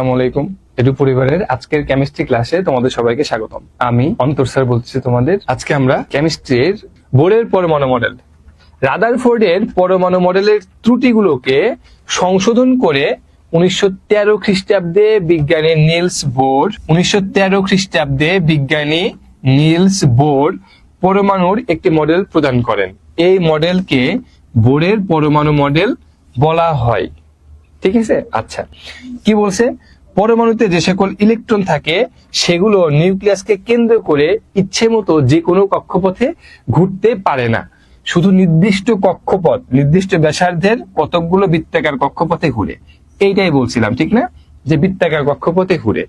আলাইকুম। এটু পরিবারের আজকের কেমিস্ট্রি ক্লাসে তোমাদের সবাইকে স্বাগতম। আমি অন্তর স্যার বলছি তোমাদের। আজকে আমরা কেমিস্ট্রির বোর্ডের পরমাণু মডেল রাদারফোর্ডের পরমাণু মডেলের ত্রুটিগুলোকে সংশোধন করে উনিশশো তেরো খ্রিস্টাব্দে বিজ্ঞানী নিলস বোর উনিশশো তেরো খ্রিস্টাব্দে বিজ্ঞানী নিলস বোর পরমাণুর একটি মডেল প্রদান করেন। এই মডেলকে বোরের পরমাণু মডেল বলা হয়। ঠিক আছে? আচ্ছা। কি বলছে? পরমাণুতে যে সকল ইলেকট্রন থাকে, সেগুলো নিউক্লিয়াসকে কেন্দ্র করে ইচ্ছে মতো যে কোনো কক্ষপথে ঘুরতে পারে না। শুধু নির্দিষ্ট কক্ষপথ, নির্দিষ্ট ব্যাসার্ধের কতকগুলো বৃত্তাকার কক্ষপথে ঘুরে। এইটাই বলছিলাম, ঠিক না? যে বৃত্তাকার কক্ষপথে ঘুরে।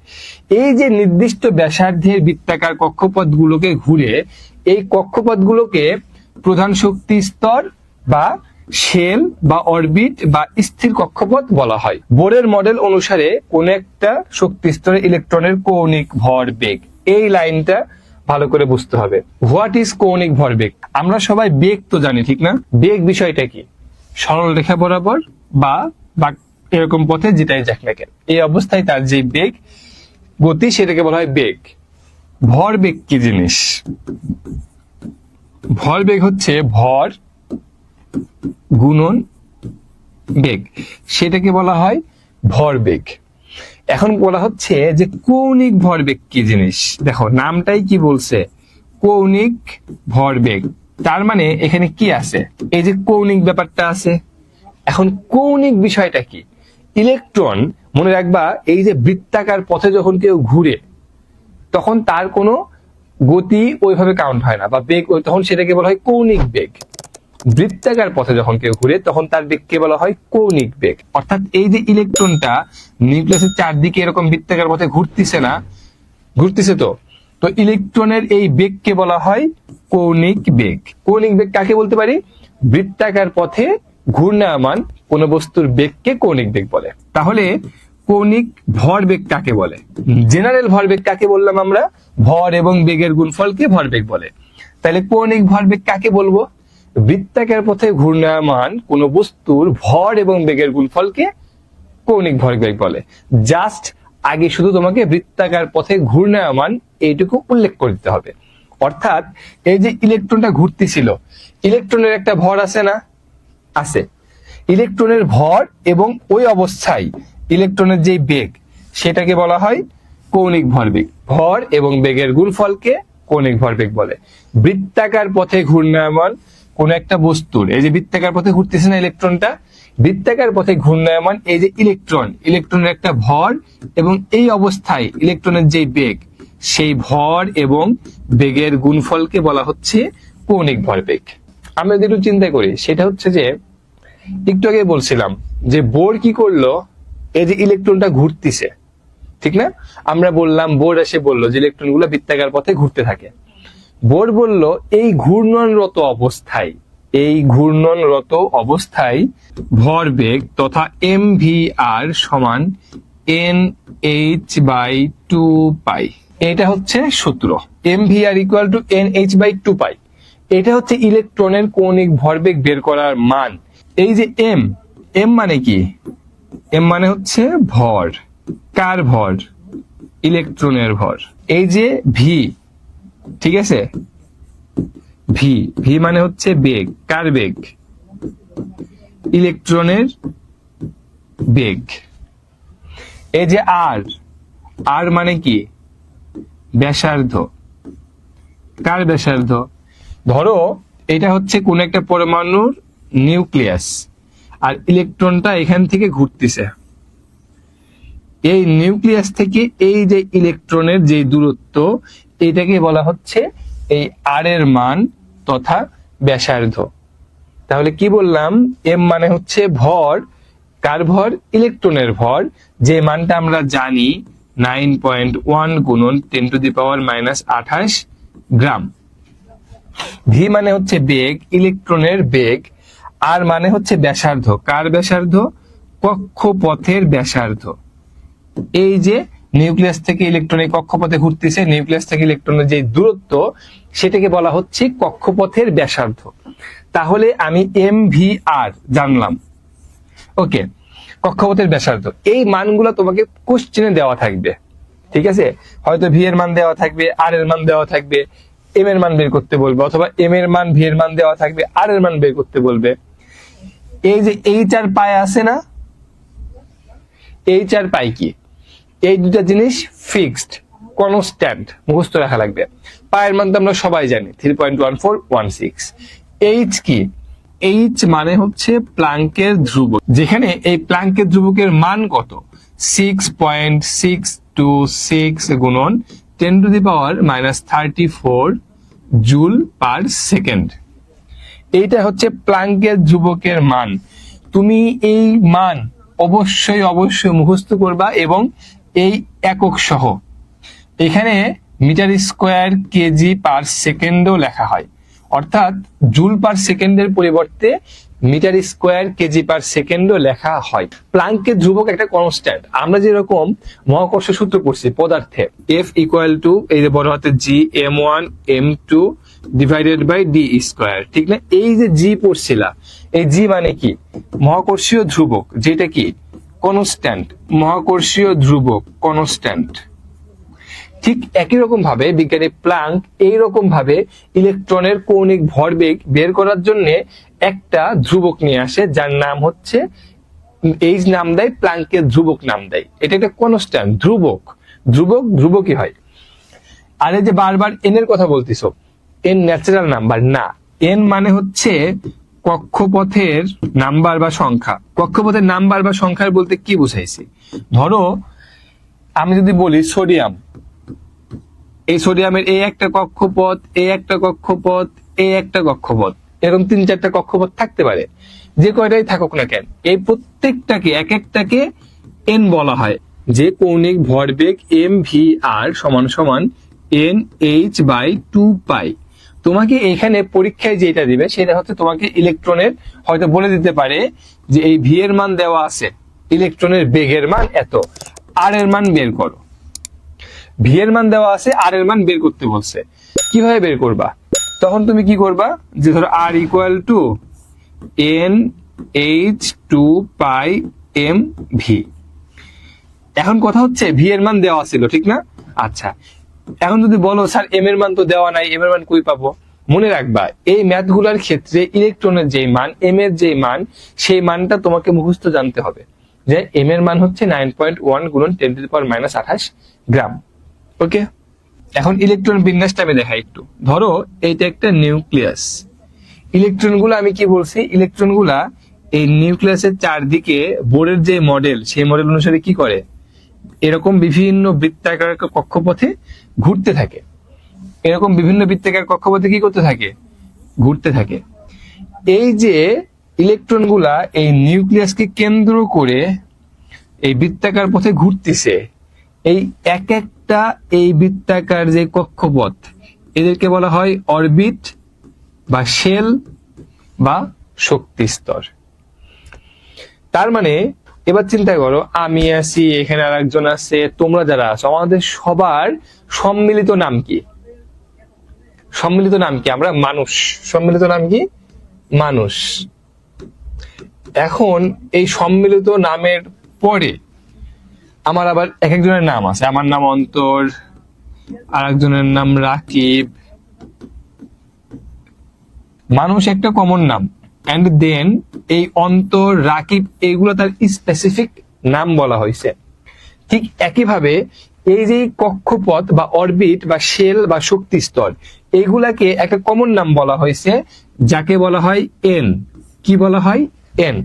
এই যে নির্দিষ্ট ব্যাসার্ধের বৃত্তাকার কক্ষপথগুলোকে ঘুরে, এই কক্ষপথগুলোকে প্রধান শক্তি স্তর বা শেল বা অরবিট বা স্থির কক্ষপথ বলা হয়। বোরের মডেল অনুসারে কোন একটা শক্তি স্তরে ইলেকট্রনের কৌণিক ভর বেগ। এই লাইনটা ভালো করে বুঝতে হবে। হোয়াট ইজ কৌণিক ভর বেগ? আমরা সবাই বেগ তো জানি, ঠিক না? বেগ বিষয়টা কি? সরল রেখা বরাবর বা বা এরকম পথে যেটাই যাক না কেন। এই অবস্থায় তার যে বেগ, গতি সেটাকে বলা হয় বেগ। ভর বেগ কি জিনিস? ভর বেগ হচ্ছে ভর গুণন বেগ। সেটাকে বলা হয় ভরবেগ এখন বলা হচ্ছে যে কৌণিক ভরবেগ কি জিনিস? দেখো, নামটাই কি বলছে? কৌণিক ভরবেগ তার মানে এখানে কি আছে? এই যে কৌণিক ব্যাপারটা আছে। এখন কৌণিক বিষয়টা কি? ইলেকট্রন, মনে রাখবা, এই যে বৃত্তাকার পথে যখন কেউ ঘুরে, তখন তার কোনো গতি ওইভাবে কাউন্ট হয় না, বা বেগ তখন সেটাকে বলা হয় কৌণিক বেগ। বৃত্তাকার পথে যখন কেউ ঘুরে, তখন তার বেগকে বলা হয় কৌণিক বেগ। অর্থাৎ এই যে ইলেকট্রনটা নিউক্লিয়াসের চারদিকে এরকম বৃত্তাকার পথে ঘুরতেছে না, ঘুরতেছে তো তো ইলেকট্রনের এই বেগকে বলা হয় কৌণিক বেগ। কৌণিক বেগ কাকে বলতে পারি? বৃত্তাকার পথে ঘূর্ণায়মান কোন বস্তুর বেগকে কৌণিক বেগ বলে। তাহলে কৌণিক ভরবেগ কাকে বলে? জেনারেল ভরবেগ কাকে বললাম আমরা? ভর এবং বেগের গুণফলকে ভরবেগ বলে। তাহলে কৌণিক ভরবেগ কাকে বলব? বৃত্তাকার পথে ঘূর্ণায়মান কোন বস্তুর ভর এবং বেগের গুণফলকে কৌণিক ভরবেগ বলে। জাস্ট আগে শুধু তোমাকে বৃত্তাকার পথে ঘূর্ণায়মান এইটুকু উল্লেখ করে দিতে হবে। অর্থাৎ এই যে ইলেকট্রনটা ঘুরতেছিল, ইলেকট্রনের একটা ভর আছে না? আছে। ইলেকট্রনের ভর এবং ওই অবস্থায় ইলেকট্রনের যে বেগ, সেটাকে বলা হয় কৌণিক ভরবেগ। ভর এবং বেগের গুণফলকে কৌণিক ভরবেগ বলে। বৃত্তাকার পথে ঘূর্ণায়মান কোন একটা বস্তুর, এই যে বৃত্তাকার পথে ঘুরতেছে না ইলেকট্রনটা, বৃত্তাকার পথে ঘূর্ণায়মান এই যে ইলেকট্রন, ইলেকট্রনের একটা ভর এবং এই অবস্থায় ইলেকট্রনের যে বেগ, সেই ভর এবং বেগের গুণফলকে বলা হচ্ছে কৌণিক ভরবেগ। আমরা যেটু চিন্তা করি, সেটা হচ্ছে যে, একটু আগে বলছিলাম যে বোর কি করল? এই যে ইলেকট্রনটা ঘুরতিছে, ঠিক না? আমরা বললাম, বোর এসে বলল যে ইলেকট্রনগুলো বৃত্তাকার পথে ঘুরতে থাকে। বোর বলল, এই ঘূর্ণনরত অবস্থায়, এই ঘূর্ণনরত অবস্থায় ভরবেগ তথা এম ভি আর সমান N H by two pi এটা হচ্ছে সূত্র। M V R equal to N H by two pi এটা হচ্ছে ইলেকট্রনের কৌণিক ভরবেগ বের করার মান। এই যে এম এম মানে কি? এম মানে হচ্ছে ভর। কার ভর? ইলেকট্রনের ভর। এই যে ভি, ঠিক আছে? ভি ভি মানে হচ্ছে বেগ। কার বেগ? ইলেকট্রনের বেগ। এই যে আর আর মানে কি? ব্যাসার্ধ। কার ব্যাসার্ধ? ধরো, এটা হচ্ছে কোন একটা পরমাণুর নিউক্লিয়াস। আর ইলেকট্রনটা এখান থেকে ঘুরতেছে। এই নিউক্লিয়াস থেকে এই যে ইলেকট্রনের যে দূরত্ব, এটাকে বলা হচ্ছে এই আর এর মান তথা ব্যাসার্ধ। তাহলে কি বললাম? এম মানে হচ্ছে ভর, কার ভর? ইলেকট্রনের ভর। যে মানটা আমরা জানি নাইন পয়েন্ট ওয়ান গুণন ten to the power minus আঠাশ গ্রাম। ভি মানে হচ্ছে বেগ, ইলেকট্রনের বেগ। আর মানে হচ্ছে ব্যাসার্ধ। কার ব্যাসার্ধ? কক্ষপথের ব্যাসার্ধ। এই যে নিউক্লিয়াস থেকে ইলেকট্রন, এই কক্ষপথে ঘুরতেছে, নিউক্লিয়াস থেকে ইলেকট্রনের যে দূরত্ব, সেটাকে বলা হচ্ছে কক্ষপথের ব্যাসার্ধ। তাহলে আমি এম ভি আর জানলাম। ওকে, কক্ষপথের ব্যাসার্ধ। এই মানগুলো তোমাকে কোশ্চেনে দেওয়া থাকবে। ঠিক আছে? হয়তো ভি এর মান দেওয়া থাকবে, আর এর মান দেওয়া থাকবে, এম এর মান বের করতে বলবে, অথবা এম এর মান, ভি এর মান দেওয়া থাকবে, আর এর মান বের করতে বলবে। এই যে এইচ আর পাই আছে না? এইচ আর পাই কি? এই দুটা জিনিস ফিক্সড কনস্ট্যান্ট মুখস্থ রাখা লাগবে। পায়ের মান তো আমরা সবাই জানি three point one four one six H কি? এইচ মানে হচ্ছে প্লাঙ্কের ধ্রুবক। যেখানে এই প্লাঙ্কের ধ্রুবকের মান কত? Six point six two six গুণন ten to the power minus thirty four joule per second এইটা হচ্ছে প্লাঙ্কের যুবকের মান। তুমি এই মান অবশ্যই অবশ্যই মুখস্থ করবা এবং এই একক সহ। এখানে মিটার স্কোয়ার কেজি পার সেকেন্ডও লেখা হয়। অর্থাৎ জুল পার সেকেন্ডের পরিবর্তে মিটার স্কোয়ার কেজি পার সেকেন্ডও লেখা হয়। প্লাঙ্কের ধ্রুবক একটা কনস্ট্যান্ট আমরা যেরকম মহাকর্ষ সূত্র পড়ছি পদার্থে এফ ইকুয়াল টু এই বড় হাতে G M one M two divided by D square ঠিক না? এই যে জি পড়ছিলা, এই জি মানে কি? মহাকর্ষীয় ধ্রুবক, যেটা কি? কনস্ট্যান্ট মহাকর্ষীয় ধ্রুবক কনস্ট্যান্ট ঠিক একই রকম ভাবে বিজ্ঞানী প্লাঙ্ক এই রকম ভাবে ইলেকট্রনের কৌণিক ভরবেগ বের করার জন্য একটা ধ্রুবক নিয়ে আসে, যার নাম হচ্ছে, এই নাম দেয় প্লাঙ্কের ধ্রুবক নাম দেয়। এটা একটা কনস্ট্যান্ট ধ্রুবক। ধ্রুবক, ধ্রুবকই হয়। আর যে বারবার এনের কথা বলতিস এন ন্যাচারাল নাম্বার না। এন মানে হচ্ছে কক্ষপথের নাম্বার বা সংখ্যা। কক্ষপথের নাম্বার বা সংখ্যার বলতে কি বুঝাইছি? ধরো, আমি যদি বলি সোডিয়াম এই সোডিয়ামের এই একটা কক্ষপথ এই একটা কক্ষপথ এই একটা কক্ষপথ, এরকম তিন চারটা কক্ষপথ থাকতে পারে। যে কয়টাই থাকুক না কেন, এই প্রত্যেকটাকে, এক একটাকে এন বলা হয়। যে কৌণিক ভরবেগ এম ভি আর সমান সমান N H by two pi তোমাকে এখানে পরীক্ষায় যেটা দিবে, সেটা হচ্ছে তোমাকে ইলেকট্রনের হয়তো বলে দিতে পারে যে এই ভি এর মান দেওয়া আছে। ইলেকট্রনের বেগের মান এত। আর এর মান বের করো। ভি এর মান দেওয়া আছে আর এর মান বের করতে বলছে। কীভাবে বের করবা? তখন তুমি কি করবা? যে ধরো R equal to N H two pi M V এখন কথা হচ্ছে ভি এর মান দেওয়া ছিল, ঠিক না? আচ্ছা। এখন যদি বলো, স্যার এম এর মান তো দেওয়া নাই এম এর মান কই পাবো? মনে রাখবা, এই ম্যাথগুলার ক্ষেত্রে ইলেকট্রনের যে মান এম এর যে মান, সেই মানটা তোমাকে মুখস্থ জানতে হবে যে এম এর মান হচ্ছে নাইন পয়েন্ট ওয়ান গুণন টেন টু পাওয়ার মাইনাস আঠাশ গ্রাম। ওকে এখন ইলেকট্রন বিন্যাসটা আমি দেখাই একটু। ধরো, এইটা একটা নিউক্লিয়াস ইলেকট্রনগুলো আমি কি বলছি? ইলেকট্রনগুলা এই নিউক্লিয়াসের চারদিকে বোর্ডের যে মডেল সেই মডেল অনুসারে কি করে? এরকম বিভিন্ন বৃত্তাকার কক্ষপথে ঘুরতে থাকে। এরকম বিভিন্ন বৃত্তাকার কক্ষপথে কি করতে থাকে? ঘুরতে থাকে। এই যে ইলেকট্রনগুলা এই নিউক্লিয়াসকে কেন্দ্র করে এই বৃত্তাকার পথে ঘুরতেছে, এই এক একটা এই বৃত্তাকার যে কক্ষপথ, এদেরকে বলা হয় অরবিট বা শেল বা শক্তি স্তর। তার মানে এবার চিন্তা করো, আমি আছি, এখানে আর একজন আছে, তোমরা যারা আছো, আমাদের সবার সম্মিলিত নাম কি? সম্মিলিত নাম কি? আমরা মানুষ। সম্মিলিত নাম কি? মানুষ। এখন এই সম্মিলিত নামের পরে আমার আবার এক একজনের নাম আছে। আমার নাম অন্তর আর একজনের নাম রাকিব। মানুষ একটা কমন নাম। অ্যান্ড দেন এই অন্তর, রাকিব এইগুলো তার স্পেসিফিক নাম বলা হয়েছে। ঠিক একইভাবে এই যে কক্ষপথ বা অরবিট বা শেল বা শক্তি স্তর এইগুলাকে একটা কমন নাম বলা হয়েছে, যাকে বলা হয় এন কি বলা হয়? এন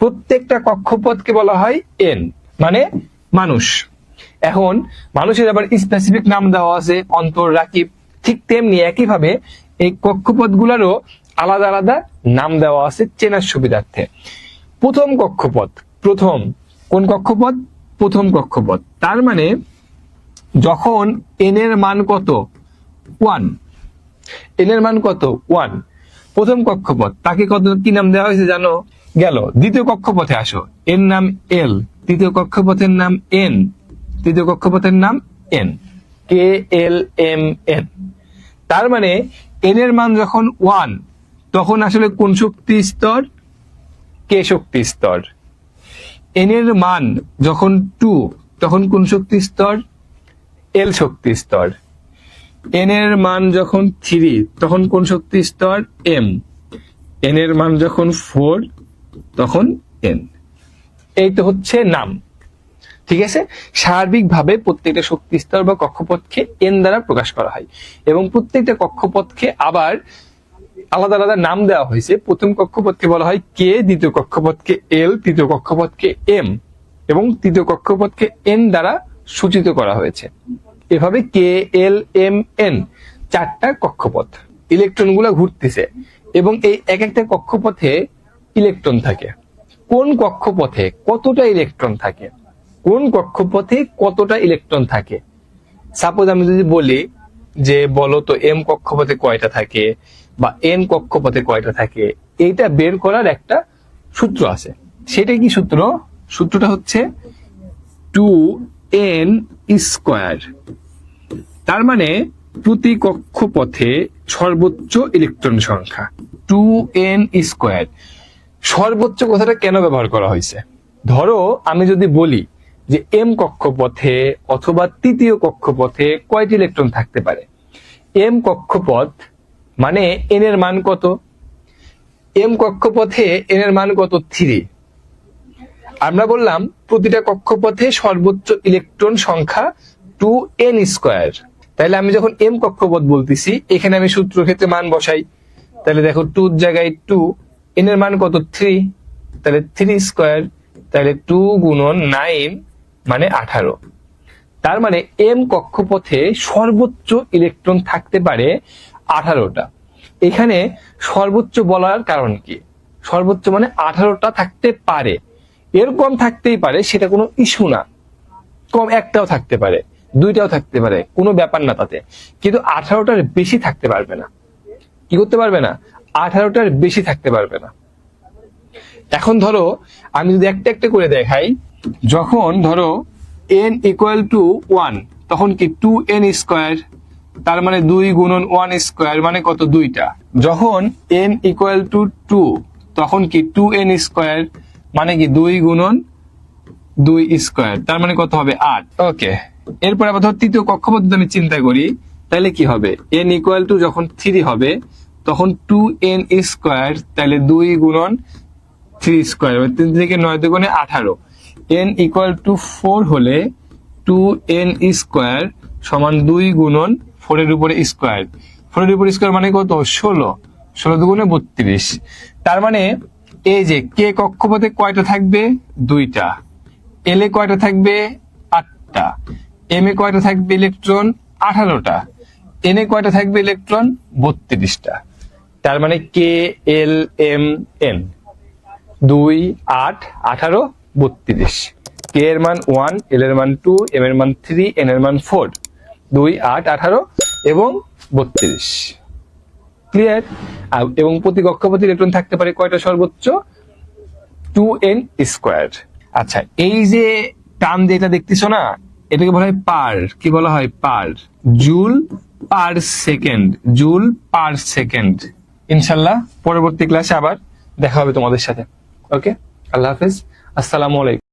প্রত্যেকটা কক্ষপথকে বলা হয় এন মানে মানুষ। এখন মানুষের আবার স্পেসিফিক নাম দেওয়া আছে, অন্তর, রাকিব। ঠিক তেমনি একইভাবে এই কক্ষপথগুলোরও আলাদা আলাদা নাম দেওয়া আছে চেনার সুবিধার্থে। প্রথম কক্ষপথ, প্রথম, কোন কক্ষপথ? প্রথম কক্ষপথ। তার মানে যখন এন এর মান কত? ওয়ান এন এর মান কত? ওয়ান প্রথম কক্ষপথ, তাকে কত, কি নাম দেওয়া হয়েছে জানো? গেল, দ্বিতীয় কক্ষপথে আসো। এর নাম এল তৃতীয় কক্ষপথের নাম এন তৃতীয় কক্ষপথের নাম N K L M N তার মানে এন এর মান যখন ওয়ান তখন আসলে কোন শক্তি স্তর? কে শক্তি স্তর? এন এর মান যখন টু তখন কোন শক্তি স্তর? এল শক্তি স্তর। এন এর মান যখন থ্রি তখন কোন শক্তি স্তর? এম এন এর মান যখন ফোর তখন এন এই তো হচ্ছে নাম। ঠিক আছে? সার্বিকভাবে প্রত্যেকটা শক্তি স্তর বা কক্ষপথকে এন দ্বারা প্রকাশ করা হয় এবং প্রত্যেকটা কক্ষপথকে আবার আলাদা আলাদা নাম দেওয়া হয়েছে। প্রথম কক্ষপথকে বলা হয় কে দ্বিতীয় কক্ষপথকে এল তৃতীয় কক্ষপথকে এম এবং তৃতীয় কক্ষপথকে এন দ্বারা সূচিত করা হয়েছে। এভাবে কে এল এম এন চারটা কক্ষপথ ইলেকট্রনগুলা ঘুরতেছে এবং এই এক একটা কক্ষপথে ইলেকট্রন থাকে। কোন কক্ষপথে কতটা ইলেকট্রন থাকে? কোন কক্ষপথে কতটা ইলেকট্রন থাকে? সাপোজ আমি যদি বলি যে বলো তো এম কক্ষপথে কয়টা থাকে? বা এন কক্ষপথে কয়টা থাকে, এইটা বের করার একটা সূত্র আছে। সেটা কি সূত্র? সূত্রটা হচ্ছে টু এন স্কোয়ার তার মানে প্রতি কক্ষপথে সর্বোচ্চ ইলেকট্রন সংখ্যা টু এন স্কোয়ার সর্বোচ্চ কথাটা কেন ব্যবহার করা হয়েছে? ধরো আমি যদি বলি যে এম কক্ষপথে অথবা তৃতীয় কক্ষপথে কয়টি ইলেকট্রন থাকতে পারে? এম কক্ষপথ মানে এন এর মান কত? এম কক্ষপথে এন এর মান কত? থ্রি আমরা বললাম প্রতিটা কক্ষপথে সর্বোচ্চ ইলেকট্রন সংখ্যা টু এন স্কোয়ার তাহলে আমি যখন এম কক্ষপথ বলতেছি, এখানে আমি সূত্র ক্ষেত্রে মান বসাই। তাহলে দেখো টুর জায়গায় টু এন এর মান কত? থ্রি তাহলে থ্রি স্কোয়ার তাহলে টু গুণন নাইন মানে আঠারো। তার মানে এম কক্ষপথে সর্বোচ্চ ইলেকট্রন থাকতে পারে আঠারোটা। এখানে সর্বোচ্চ বলার কারণ কি? সর্বোচ্চ মানে আঠারোটা থাকতে পারে। এর কম থাকতেই পারে, সেটা কোনো ইস্যু না। কম একটাও থাকতে পারে, দুইটাও থাকতে পারে, কোনো ব্যাপার না তাতে। কিন্তু আঠারোটার বেশি থাকতে পারবে না। কি করতে পারবে না? আঠারোটার বেশি থাকতে পারবে না। এখন ধরো, আমি যদি একটা একটা করে দেখাই, যখন ধরো এন ইকুয়াল টু ওয়ান তখন কি টু এন স্কোয়ার তার মানে দুই গুণন ওয়ান স্কোয়ার মানে কত দুইটা? যখন এন ইকুয়াল টু টু তখন কি টু এন স্কোয়ার মানে কি দুই গুণন দুই স্কোয়ার, তার মানে কত হবে আট। ওকে এরপর আবার ধর তৃতীয় কক্ষপথ যদি আমি চিন্তা করি, তাহলে কি হবে? এন ইকুয়াল টু যখন থ্রি হবে, তখন টু এন স্কোয়ার, তাহলে দুই গুণন থ্রি স্কোয়ার তিন থেকে নয় দুগুণে আঠারো। এন ইকুয়াল টু ফোর হলে টু এন স্কোয়ার সমান দুই গুণন ফোরের উপরে স্কোয়ার। ফোরের উপরে স্কোয়ার মানে কত? ষোলো। ষোলো দুগুণে বত্রিশ। তার মানে এই যে কে কক্ষপথে কয়টা থাকবে? দুইটা। এল এ কয়টা থাকবে? আটটা। এম এ কয়টা থাকবে? ইলেকট্রন আঠারোটা। এন এ কয়টা থাকবে? ইলেকট্রন বত্রিশটা। তার মানে কে এল এম এন দুই, আট, আঠারো, বত্রিশ। কে এর মান ওয়ান এল এর মান টু এম এর মান থ্রি এন এর মান ফোর দুই, আট, আঠারো এবং বত্রিশ। ক্লিয়ার এবং প্রতি কক্ষপথে ইলেকট্রন থাকতে পারে কয়টা সর্বোচ্চ? টু এন স্কোয়ার আচ্ছা এই যে টার্ম যেটা দেখতেছো না, এটাকে বলা হয় পার। কি বলা হয়? Per. Joule per second, joule per second. ইনশাল্লাহ, পরবর্তী ক্লাসে আবার দেখা হবে তোমাদের সাথে। ওকে আল্লাহ হাফেজ। আসসালামু আলাইকুম।